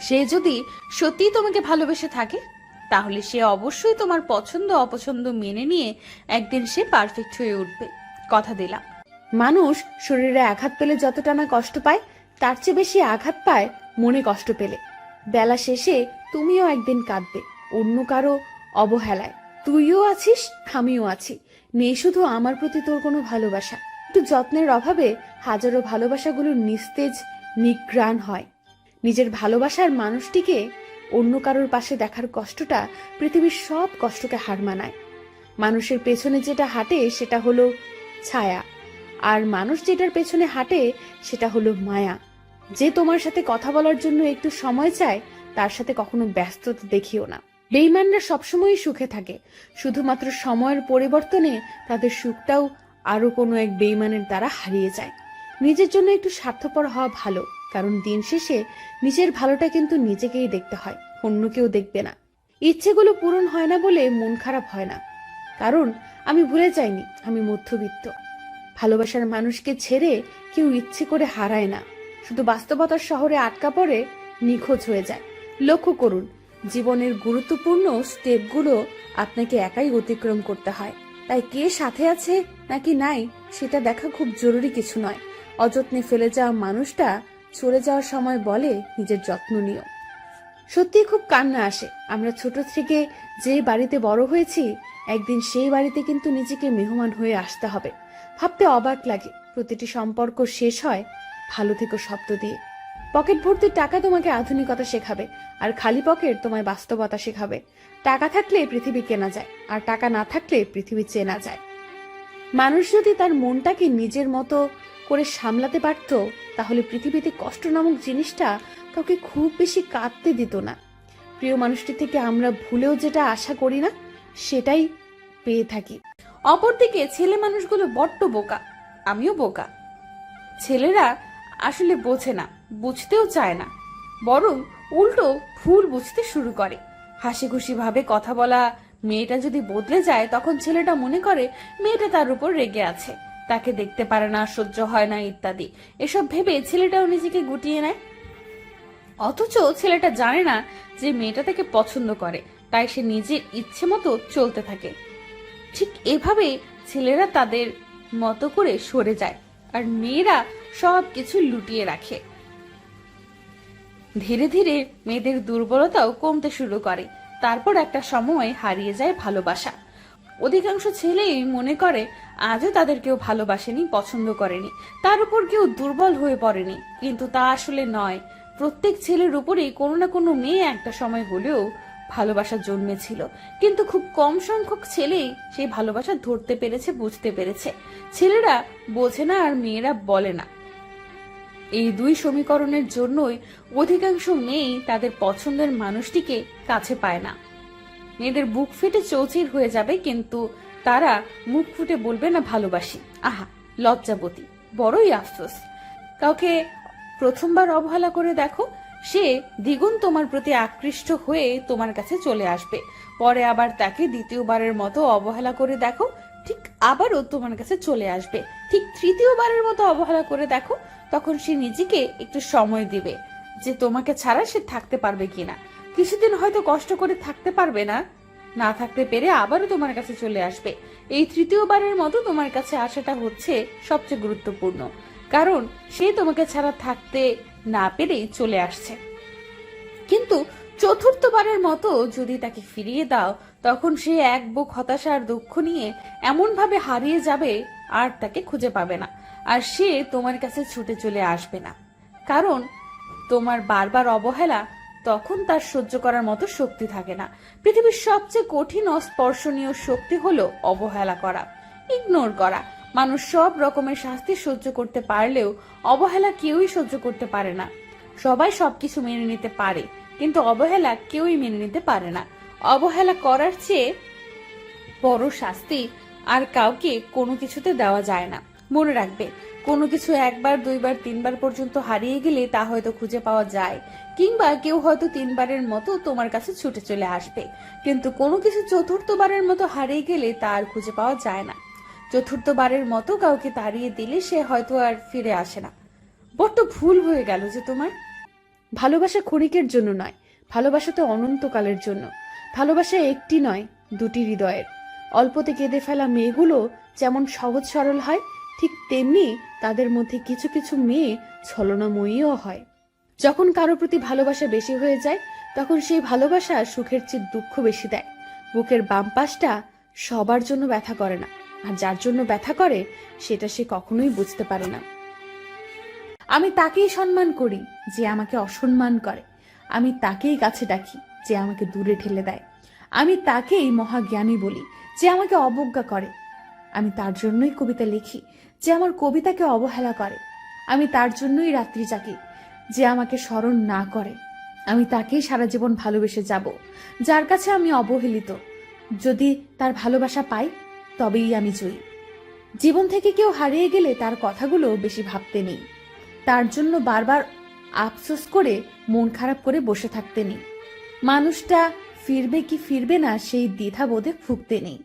সে যদি সত্যিই তোমাকে ভালোবেসে থাকে, তাহলে সে অবশ্যই তোমার পছন্দ অপছন্দ মেনে নিয়ে একদিন সে পারফেক্ট হয়ে উঠবে। কথা দিলাম। মানুষ শরীরে আঘাত পেলে যতটা না কষ্ট পায়, তার চেয়ে বেশি আঘাত পায় মনে কষ্ট পেলে। বেলা শেষে তুমিও একদিন কাঁদবে, অন্য কারও অবহেলায়। তুইও আছিস, আমিও আছি। নেই শুধু আমার প্রতি তোর কোনো ভালোবাসা। একটু যত্নের অভাবে হাজারো ভালোবাসাগুলো নিস্তেজ, নিগ্রাণ হয়। নিজের ভালোবাসার মানুষটিকে অন্য কারোর পাশে দেখার কষ্টটা পৃথিবীর সব কষ্টকে হার মানায়। মানুষের পেছনে যেটা হাঁটে সেটা হলো ছায়া, আর মানুষ যেটার পেছনে হাঁটে সেটা হলো মায়া। যে তোমার সাথে কথা বলার জন্য একটু সময় চায়, তার সাথে কখনো ব্যস্ততা দেখিও না। বেইমানরা সবসময়ই সুখে থাকে, শুধুমাত্র সময়ের পরিবর্তনে তাদের সুখটাও আরও কোনো এক বেইমানের দ্বারা হারিয়ে যায়। নিজের জন্য একটু স্বার্থপর হওয়া ভালো, কারণ দিন শেষে নিজের ভালোটা কিন্তু নিজেকেই দেখতে হয়, অন্য কেউ দেখবে না। ইচ্ছেগুলো পূরণ হয় না বলে মন খারাপ হয় না। কারণ আমি ভুলে যাইনি, আমি মধ্যবিত্ত। ভালোবাসার মানুষকে ছেড়ে কেউ ইচ্ছে করে হারায় না। শুধু বাস্তবতার শহরে আটকা পড়ে নিখোঁজ হয়ে যায়। লক্ষ্য করুন, জীবনের গুরুত্বপূর্ণ স্টেপগুলো আপনাকে একাই অতিক্রম করতে হয়। তাই কে সাথে আছে নাকি নাই, সেটা দেখা খুব জরুরি কিছু নয়। অযত্নে ফেলে যাওয়া মানুষটা চলে যাওয়ার সময় বলে, নিজের যত্ন নিও। সত্যি খুব কান্না আসে। আমরা ছোট থেকে যে বাড়িতে বড় হয়েছি, একদিন সেই বাড়িতে কিন্তু নিজেকে মেহমান হয়ে আসতে হবে। ভাবতে অবাক লাগে, প্রতিটি সম্পর্ক শেষ হয় ভালো থেকো শব্দ দিয়ে। পকেট ভর্তি টাকা তোমাকে আধুনিকতা শেখাবে, আর খালি পকেট তোমায় বাস্তবতা শেখাবে। টাকা থাকলে পৃথিবী কেনা যায়, আর টাকা না থাকলে পৃথিবী চেনা যায়। মানুষ যদি তার মনটাকে নিজের মতো করে সামলাতে পারত, তাহলে পৃথিবীতে কষ্ট নামক জিনিসটা কাউকে খুব বেশি কাঁদতে দিত না। প্রিয় মানুষটি থেকে আমরা ভুলেও যেটা আশা করি না, সেটাই পেয়ে থাকি। অপরদিকে ছেলে মানুষগুলো বড্ড বোকা, আমিও বোকা। ছেলেরা আসলে বোঝে না, বুঝতেও চায় না, বরং উল্টো ভুল বুঝতে শুরু করে। হাসি খুশি ভাবে কথা বলা, মেয়েটা যদি বদলে যায়, তখন ছেলেটা মনে করে মেয়েটা তার উপর রেগে আছে। তাকে দেখতে পারে না, সহ্য হয় না ইত্যাদি। এসব ভেবে ছেলেটাও নিজেকে গুটিয়ে নেয়। অথচ ছেলেটা জানে না যে মেয়েটা তাকে পছন্দ করে, তাই সে নিজের ইচ্ছে মতো চলতে থাকে। ঠিক এভাবে ছেলেরা তাদের মতো করে সরে যায় আর মেয়েরা সব কিছু লুটিয়ে রাখে। ধীরে ধীরে মেয়েদের দুর্বলতাও কমতে শুরু করে। তারপর একটা সময় হারিয়ে যায় ভালোবাসা। অধিকাংশ ছেলেই মনে করে, আজও তাদের কেউ ভালোবাসেনি, পছন্দ করেনি। তার উপর কেউ দুর্বল হয়ে পড়েনি। কিন্তু তা আসলে নয়। প্রত্যেক ছেলের উপরেই কোনো না কোনো মেয়ে একটা সময় হলেও ভালোবাসা জন্মেছিল। কিন্তু খুব কম সংখ্যক ছেলেই সেই ভালোবাসা ধরতে পেরেছে, বুঝতে পেরেছে। ছেলেরা বোঝে না আর মেয়েরা বলে না। এই দুই সমীকরণের জন্যই অধিকাংশ মেয়েই তাদের পছন্দের মানুষটিকে কাছে পায় না। মেয়েদের বুক ফেটে চৌচির হয়ে যাবে, কিন্তু তারা মুখ ফুটে বলবে, না, ভালোবাসি। আহা, লজ্জাবতী, বড়ই আফসোস। কাউকে প্রথমবার অবহেলা করে দেখো, সে দ্বিগুণ তোমার প্রতি আকৃষ্ট হয়ে তোমার কাছে চলে আসবে। পরে আবার তাকে দ্বিতীয়বারের মতো অবহেলা করে দেখো, ঠিক আবারও তোমার কাছে চলে আসবে। ঠিক তৃতীয়বারের মতো অবহেলা করে দেখো, তখন সে নিজেকে একটু সময় দিবে যে তোমাকে ছাড়া সে থাকতে পারবে কিনা। কিছুদিন হয়তো কষ্ট করে থাকতে পারবে না। না থাকতে পেরে আবারও তোমার কাছে চলে আসবে। এই তৃতীয়বারের মতো তোমার কাছে আসাটা হচ্ছে সবচেয়ে গুরুত্বপূর্ণ। কারণ সে তোমাকে ছাড়া থাকতে না পেরেই চলে আসছে। কিন্তু চতুর্থবারের মতো যদি তাকে ফিরিয়ে দাও, তখন সে এক বুক হতাশা আর দুঃখ নিয়ে এমনভাবে হারিয়ে যাবে আর তাকে খুঁজে পাবে না। আর সে তোমার কাছে ছুটে চলে আসবে না। কারণ তোমার বারবার অবহেলা তখন তার সহ্য করার মতো শক্তি থাকে না। পৃথিবীর সবচেয়ে কঠিন অস্পর্শনীয় শক্তি হলো অবহেলা করা ইগনোর করা। মানুষ সব রকমের শাস্তি সহ্য করতে পারলেও অবহেলা কেউই সহ্য করতে পারে না। সবাই সবকিছু মেনে নিতে পারে, কিন্তু অবহেলা কেউই মেনে নিতে পারে না। অবহেলা করার চেয়ে বড় শাস্তি আর কাউকে কোনো কিছুতে দেওয়া যায় না। মনে রাখবে কোনো কিছু একবার, দুইবার, তিনবার পর্যন্ত হারিয়ে গেলে তা হয়তো খুঁজে পাওয়া যায়। কিংবা কেউ হয়তো তিনবারের মতো তোমার কাছে ছুটে চলে আসবে। কিন্তু কোনো কিছু চতুর্থবারের মতো হারিয়ে গেলে তা আর খুঁজে পাওয়া যায় না। চতুর্থবারের মতো কাউকে তাড়িয়ে দিলে সে হয়তো আর ফিরে আসে না। বড্ড ভুল হয়ে গেল যে তোমার। ভালোবাসা ক্ষণিকের জন্য নয়, ভালোবাসা তো অনন্তকালের জন্য। ভালোবাসা একটি নয়, দুটি হৃদয়ের। অল্পতে কেঁদে ফেলা মেয়েগুলো যেমন সহজ সরল হয় ঠিক তেমনি তাদের মধ্যে কিছু কিছু মেয়ে ছলনাময়ীও হয়। যখন কারও প্রতি ভালোবাসা বেশি হয়ে যায়, তখন সেই ভালোবাসা সুখের চেয়ে দুঃখ বেশি দেয়। বুকের বাম পাশটা সবার জন্য ব্যথা করে না, আর যার জন্য ব্যথা করে, সেটা সে কখনোই বুঝতে পারে না। আমি তাকেই সম্মান করি যে আমাকে অসম্মান করে। আমি তাকেই কাছে ডাকি যে আমাকে দূরে ঠেলে দেয়। আমি তাকেই মহাজ্ঞানী বলি যে আমাকে অবজ্ঞা করে। আমি তার জন্যই কবিতা লিখি যে আমার কবিতাকে অবহেলা করে। আমি তার জন্যই রাত্রি জাগি, যে আমাকে স্মরণ না করে। আমি তাকেই সারা জীবন ভালোবেসে যাব, যার কাছে আমি অবহেলিত। যদি তার ভালোবাসা পাই, তবেই আমি জয়ী। জীবন থেকে কেউ হারিয়ে গেলে তার কথাগুলো বেশি ভাবতে নেই। তার জন্য বারবার আফসোস করে, মন খারাপ করে বসে থাকতে নেই। মানুষটা ফিরবে কি ফিরবে না, সেই দ্বিধাবোধে ভুগতে নেই।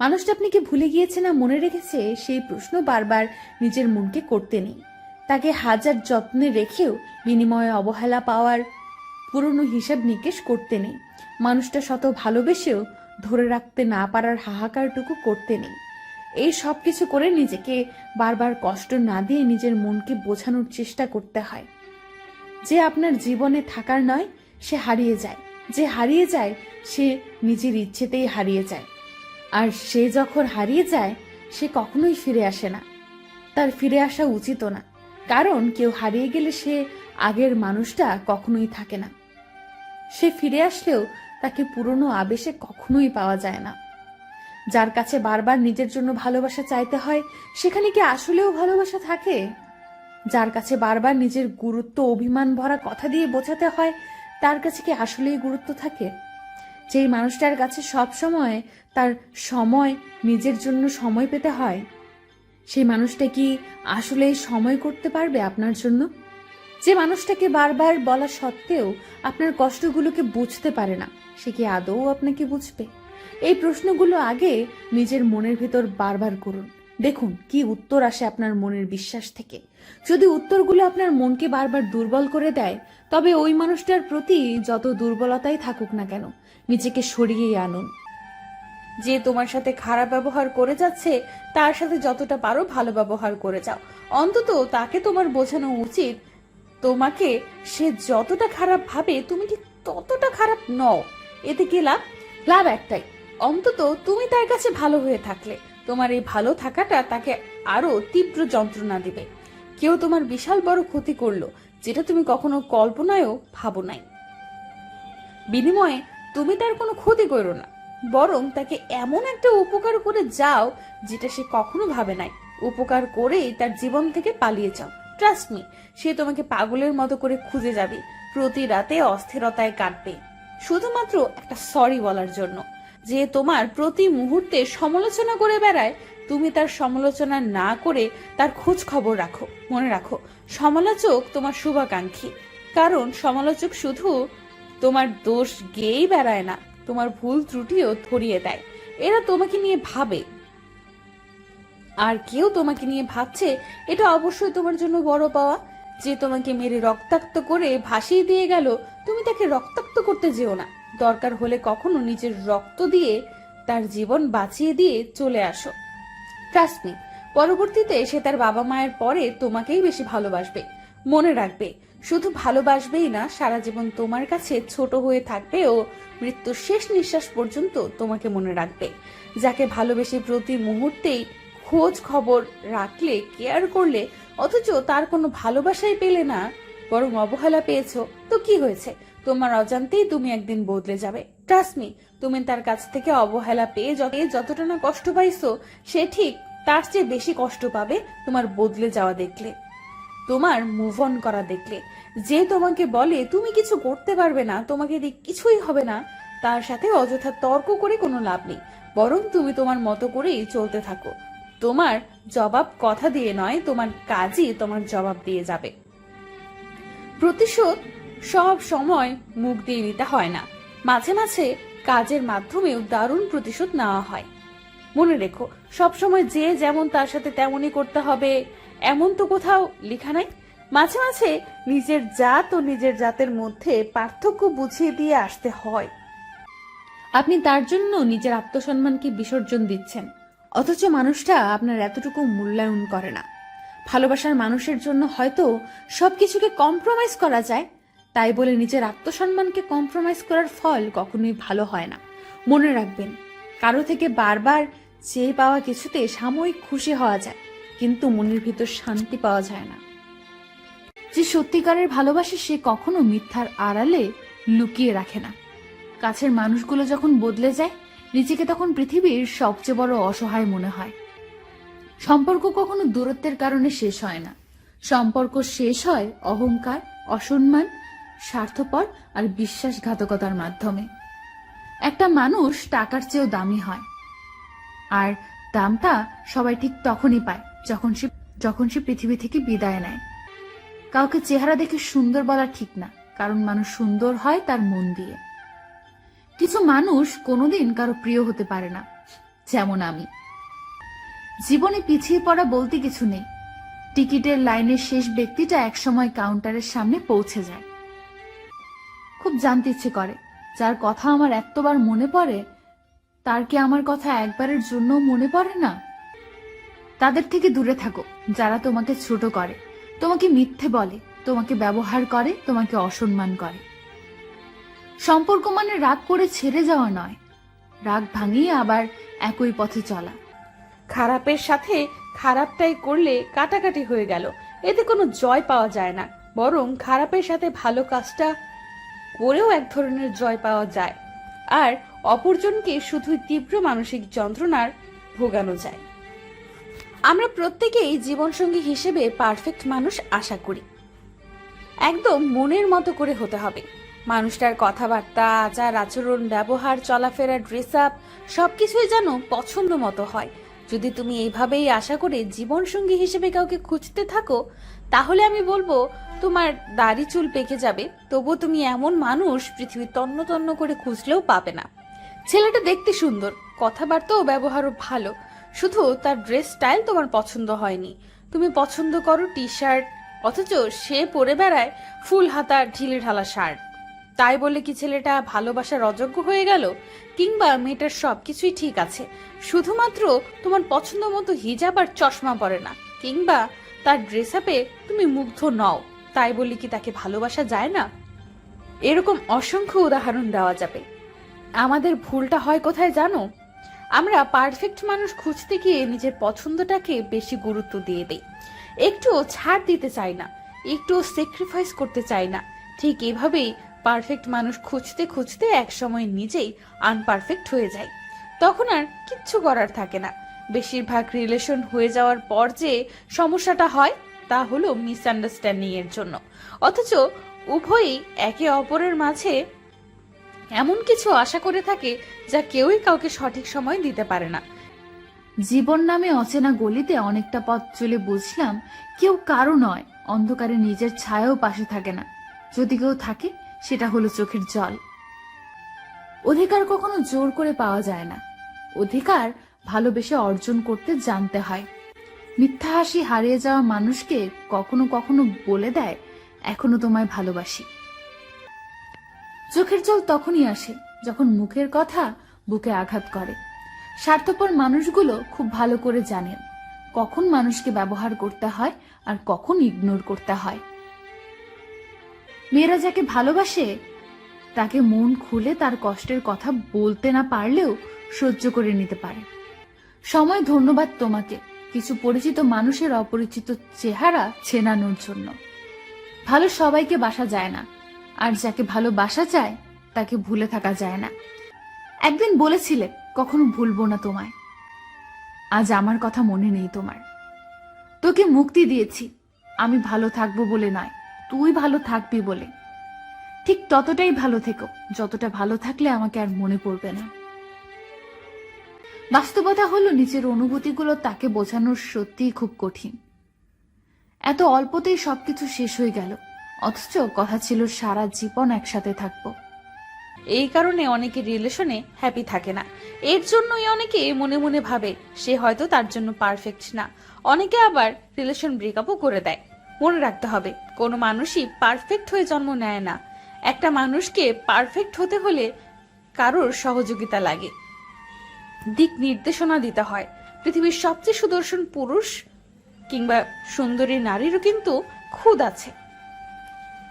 মানুষটা আপনি কি ভুলে গিয়েছে না মনে রেখেছে? সেই প্রশ্ন বারবার নিজের মনকে করতে নেই। তাকে হাজার যত্নে রেখেও বিনিময়ে অবহেলা পাওয়ার পুরনো হিসাব নিকেশ করতে নেই। মানুষটা শত ভালোবেসেও ধরে রাখতে না পারার হাহাকারটুকু করতে নেই। এই সব কিছু করে নিজেকে বারবার কষ্ট না দিয়ে নিজের মনকে বোঝানোর চেষ্টা করতে হয়। যে আপনার জীবনে থাকার নয়, সে হারিয়ে যায়। যে হারিয়ে যায়, সে নিজের ইচ্ছেতেই হারিয়ে যায়। আর সে যখন হারিয়ে যায়, সে কখনোই ফিরে আসে না। তার ফিরে আসা উচিত না। কারণ কেউ হারিয়ে গেলে সে আগের মানুষটা কখনোই থাকে না। সে ফিরে আসলেও তাকে পুরনো আবেশে কখনোই পাওয়া যায় না। যার কাছে বারবার নিজের জন্য ভালোবাসা চাইতে হয়, সেখানে কি আসলেও ভালোবাসা থাকে? যার কাছে বারবার নিজের গুরুত্ব, অভিমান ভরা কথা দিয়ে বোঝাতে হয়, তার কাছে কি আসলেই গুরুত্ব থাকে? যেই মানুষটার কাছে সব সময় তার সময়, নিজের জন্য সময় পেতে হয়, সেই মানুষটা কি আসলে সময় করতে পারবে আপনার জন্য? যে মানুষটাকে বারবার বলা সত্ত্বেও আপনার কষ্টগুলোকে বুঝতে পারে না, সে কি আদৌ আপনাকে বুঝবে? এই প্রশ্নগুলো আগে নিজের মনের ভিতর বারবার করুন। দেখুন, কি উত্তর আসে আপনার মনের বিশ্বাস থেকে। যদি উত্তরগুলো আপনার মনকে বারবার দুর্বল করে দেয়, তবে ওই মানুষটার প্রতি যত দুর্বলতাই থাকুক না কেন, নিজেকে সরিয়ে আনুন। যে তোমার সাথে খারাপ ব্যবহার করে যাচ্ছে, তার সাথে যতটা পারো ভালো ব্যবহার করে যাও। অন্তত তাকে তোমার বোঝানো উচিত, তোমাকে সে যতটা খারাপ ভাবে, তুমি ঠিক ততটা খারাপ নও। এতে কি লাভ? লাভ একটাই, অন্তত তুমি তার কাছে ভালো হয়ে থাকলে। তোমার এই ভালো থাকাটা তাকে আরও তীব্র যন্ত্রণা দিবে। কেউ তোমার বিশাল বড় ক্ষতি করল, যেটা তুমি কখনো কল্পনায়ও ভাবো নাই। বিনিময়ে তুমি তার কোনো ক্ষতি করো না, বরং তাকে এমন একটা উপকার করে যাও, যেটা সে কখনো ভাবে নাই। উপকার করেই তার জীবন থেকে পালিয়ে যাও। ট্রাস্ট মি সে তোমাকে পাগলের মতো করে খুঁজে যাবে। প্রতি রাতে অস্থিরতায় কাটবে। শুধুমাত্র একটা সরি বলার জন্য। যে তোমার প্রতি মুহূর্তে সমালোচনা করে বেড়ায়, তুমি তার সমালোচনা না করে তার খোঁজ খবর রাখো, মনে রাখো। সমালোচক তোমার শুভাকাঙ্ক্ষী। কারণ সমালোচক শুধু তোমার দোষ গেয়েই বেড়ায় না, তোমার ভুল ত্রুটিও ধরিয়ে দেয়। এরা তোমাকে নিয়ে ভাবে। আর কেউ তোমাকে নিয়ে ভাবছে, এটা অবশ্যই তোমার জন্য বড় পাওয়া। যে তোমাকে মেরে রক্তাক্ত করে ভাসিয়ে দিয়ে গেল, তুমি তাকে রক্তাক্ত করতে যেও না। দরকার হলে কখনো নিজের রক্ত দিয়ে তার জীবন বাঁচিয়ে দিয়ে চলে আসো। ট্রাস্ট মি পরবর্তীতে সে তার বাবা মায়ের পরে তোমাকেই বেশি ভালোবাসবে। মনে রাখবে, শুধু ভালোবাসবেই না, সারা জীবন তোমার কাছে ছোট হয়ে থাকবে ও মৃত্যুর শেষ নিঃশ্বাস পর্যন্ত তোমাকে মনে রাখবে। যাকে ভালোবেসে প্রতি মুহূর্তেই খোঁজ খবর রাখলে কেয়ার করলে, অথচ তার কোনো ভালোবাসাই পেলে না, বরং অবহেলা পেয়েছ, তো কি হয়েছে? তোমার অজান্তেই তুমি একদিন বদলে যাবে। ট্রাস্টমি তুমি তার কাছ থেকে অবহেলা পেয়ে যত যতটা না কষ্ট পাইছো, সে ঠিক তার চেয়ে বেশি কষ্ট পাবে তোমার বদলে যাওয়া দেখলে। তোমার মুভ অন করা দেখলে। যে তোমাকে বলে, তুমি কিছু করতে পারবে না, তোমাকে কিছুই হবে না, তার সাথে অযথা তর্ক করে কোনো লাভ নেই। বরং তুমি তোমার মতো করেই চলতে থাকো। তোমার জবাব কথা দিয়ে নয়, তোমার কাজই তোমার জবাব দিয়ে যাবে। প্রতিশোধ সব সময় মুখ দিয়ে নিতে হয় না। মাঝে মাঝে কাজের মাধ্যমেও দারুণ প্রতিশোধ নেওয়া হয়। মনে রেখো, সব সময় যে যেমন তার সাথে তেমনই করতে হবে, এমন তো কোথাও লেখা নাই। মাঝে মাঝে নিজের জাত ও নিজের জাতের মধ্যে পার্থক্য বুঝিয়ে দিয়ে আসতে হয়। আপনি তার জন্য নিজের আত্মসম্মানকে বিসর্জন দিচ্ছেন, অথচ মানুষটা আপনার এতটুকু মূল্যায়ন করে না। ভালোবাসার মানুষের জন্য হয়তো সবকিছুকে কম্প্রোমাইজ করা যায় তাই বলে নিজের আত্মসম্মানকে কম্প্রোমাইজ করার ফল কখনোই ভালো হয় না। মনে রাখবেন, কারও থেকে বারবার চেয়ে পাওয়া কিছুতে সাময়িক খুশি হওয়া যায়, কিন্তু মনের ভিতর শান্তি পাওয়া যায় না। যে সত্যিকারের ভালোবাসে সে কখনো মিথ্যার আড়ালে লুকিয়ে রাখে না। কাছের মানুষগুলো যখন বদলে যায়, নিজেকে তখন পৃথিবীর সবচেয়ে বড় অসহায় মনে হয়। সম্পর্ক কখনো দূরত্বের কারণে শেষ হয় না। সম্পর্ক শেষ হয় অহংকার, অসম্মান স্বার্থপর আর বিশ্বাসঘাতকতার মাধ্যমে। একটা মানুষ টাকার চেয়েও দামি হয়। আর দামটা সবাই ঠিক তখনই পায় যখন সে যখন সে পৃথিবী থেকে বিদায় নেয়। কাউকে চেহারা দেখে সুন্দর বলা ঠিক না, কারণ মানুষ সুন্দর হয় তার মন দিয়ে। কিছু মানুষ কোনোদিন কারও প্রিয় হতে পারে না, যেমন আমি। জীবনে পিছিয়ে পড়া বলতে কিছু নেই। টিকিটের লাইনের শেষ ব্যক্তিটা একসময় কাউন্টারের সামনে পৌঁছে যায়। খুব জানতে ইচ্ছে করে। যার কথা আমার এতবার মনে পড়ে, তার কি আমার কথা একবারের জন্য মনে পড়ে না? তাদের থেকে দূরে থাকো, যারা তোমাকে ছোট করে। তোমাকে মিথ্যে বলে, তোমাকে ব্যবহার করে, তোমাকে অসম্মান করে। সম্পর্ক মানে রাগ করে ছেড়ে যাওয়া নয়। রাগ ভাঙিয়ে আবার একই পথে চলা। খারাপের সাথে খারাপটাই করলে কাটাকাটি হয়ে গেল। এতে কোনো জয় পাওয়া যায় না। বরং খারাপের সাথে ভালো কাজটা করেও এক ধরনের জয় পাওয়া যায়। আর অপরজনকে শুধুই তীব্র মানসিক যন্ত্রণার ভোগানো যায়। আমরা প্রত্যেকেই জীবনসঙ্গী হিসেবে পারফেক্ট মানুষ আশা করি। একদম মনের মতো করে হতে হবে। মানুষটার কথাবার্তা, আচার আচরণ, ব্যবহার, চলাফেরা ড্রেস আপ সবকিছুই যেন পছন্দ মতো হয়। যদি তুমি এইভাবেই আশা করে জীবনসঙ্গী হিসেবে কাউকে খুঁজতে থাকো, তাহলে আমি বলব তোমার দাড়ি চুল পেকে যাবে, তবুও তুমি এমন মানুষ পৃথিবী তন্ন তন্ন করে খুঁজলেও পাবে না। ছেলেটা দেখতে সুন্দর কথাবার্তা ও ব্যবহারও ভালো, শুধু তার ড্রেস স্টাইল তোমার পছন্দ হয়নি। তুমি পছন্দ করো টি শার্ট অথচ সে পরে বেড়ায় ফুল হাতা ঢিলে ঢালা শার্ট। তাই বলে কি ছেলেটা ভালোবাসার অযোগ্য হয়ে গেল? কিংবা মেয়েটার সবকিছুই ঠিক আছে, শুধুমাত্র তোমার পছন্দ মতো হিজাব আর চশমা পরে না, কিংবা তার ড্রেস আপে তুমি মুগ্ধ নও। তাই বলি কি তাকে ভালোবাসা যায় না? এরকম অসংখ্য উদাহরণ দেওয়া যাবে। আমাদের ভুলটা হয় কোথায় জানো? আমরা পারফেক্ট মানুষ খুঁজতে গিয়ে নিজের পছন্দটাকে বেশি গুরুত্ব দিয়ে দেই। একটুও ছাড় দিতে চাই না, একটুও স্যাক্রিফাইস করতে চাই না। ঠিক এভাবেই পারফেক্ট মানুষ খুঁজতে খুঁজতে একসময় নিজেই আনপারফেক্ট হয়ে যায়। তখন আর কিচ্ছু করার থাকে না। বেশিরভাগ রিলেশন হয়ে যাওয়ার পর যে সমস্যাটা হয় তা হলো মিসআন্ডারস্ট্যান্ডিং এর জন্য। অথচ উভয়ই একে অপরের মাঝে এমন কিছু আশা করে থাকে যা কেউই কাউকে সঠিক সময় দিতে পারে না। জীবন নামে অচেনা গলিতে অনেকটা পথ চলে বুঝলাম কেউ কারও নয়, অন্ধকারে নিজের ছায়াও পাশে থাকে না। যদি কেউ থাকে, সেটা হলো চোখের জল। অধিকার কখনো জোর করে পাওয়া যায় না। অধিকার ভালোবেসে অর্জন করতে জানতে হয়। মিথ্যা হাসি হারিয়ে যাওয়া মানুষকে কখনো কখনো বলে দেয়, এখনও তোমায় ভালোবাসি। চোখের জল তখনই আসে যখন মুখের কথা বুকে আঘাত করে। স্বার্থপর মানুষগুলো খুব ভালো করে জানেন কখন মানুষকে ব্যবহার করতে হয় আর কখন ইগনোর করতে হয়। মেয়েরা যাকে ভালোবাসে, তাকে মন খুলে তার কষ্টের কথা বলতে না পারলেও সহ্য করে নিতে পারে। সময় ধন্যবাদ তোমাকে। কিছু পরিচিত মানুষের অপরিচিত চেহারা চেনানোর জন্য। ভালো সবাইকে বাসা যায় না, আর যাকে ভালোবাসা যায়, তাকে ভুলে থাকা যায় না। একদিন বলেছিলে, কখনো ভুলবো না তোমায়। আজ আমার কথা মনে নেই তোমার। তোকে মুক্তি দিয়েছি, আমি ভালো থাকব বলে নয়, তুই ভালো থাকবি বলে। ঠিক ততটাই ভালো থেকো, যতটা ভালো থাকলে আমাকে আর মনে পড়বে না। বাস্তবতা হলো নিজের অনুভূতিগুলো তাকে বোঝানোর সত্যিই খুব কঠিন। এত অল্পতেই সবকিছু শেষ হয়ে গেল। অথচ কথা ছিল সারা জীবন একসাথে থাকব। এই কারণে অনেকে রিলেশনে হ্যাপি থাকে না। এর জন্যই অনেকে মনে মনে ভাবে, সে হয়তো তার জন্য পারফেক্ট না। অনেকে আবার রিলেশন ব্রেকআপও করে দেয়। মনে রাখতে হবে, কোনো মানুষই পারফেক্ট হয়ে জন্ম নেয় না। একটা মানুষকে পারফেক্ট হতে হলে কারোর সহযোগিতা লাগে। দিক নির্দেশনা দিতে হয়। পৃথিবীর সবচেয়ে সুদর্শন পুরুষ কিংবা সুন্দরী নারীরও কিন্তু খুদ আছে।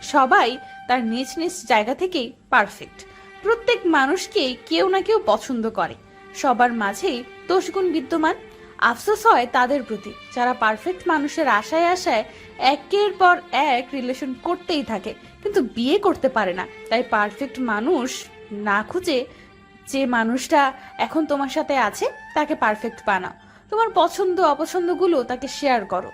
সবাই তার নিজ নিজ জায়গা থেকেই পারফেক্ট প্রত্যেক মানুষকেই কেউ না কেউ পছন্দ করে। সবার মাঝেই দোষগুণ বিদ্যমান। আফসোস হয় তাদের প্রতি, যারা পারফেক্ট মানুষের আশায় আশায় একের পর এক রিলেশন করতেই থাকে। কিন্তু বিয়ে করতে পারে না। তাই পারফেক্ট মানুষ না খুঁজে যে মানুষটা এখন তোমার সাথে আছে, তাকে পারফেক্ট বানাও। তোমার পছন্দ অপছন্দগুলো তাকে শেয়ার করো।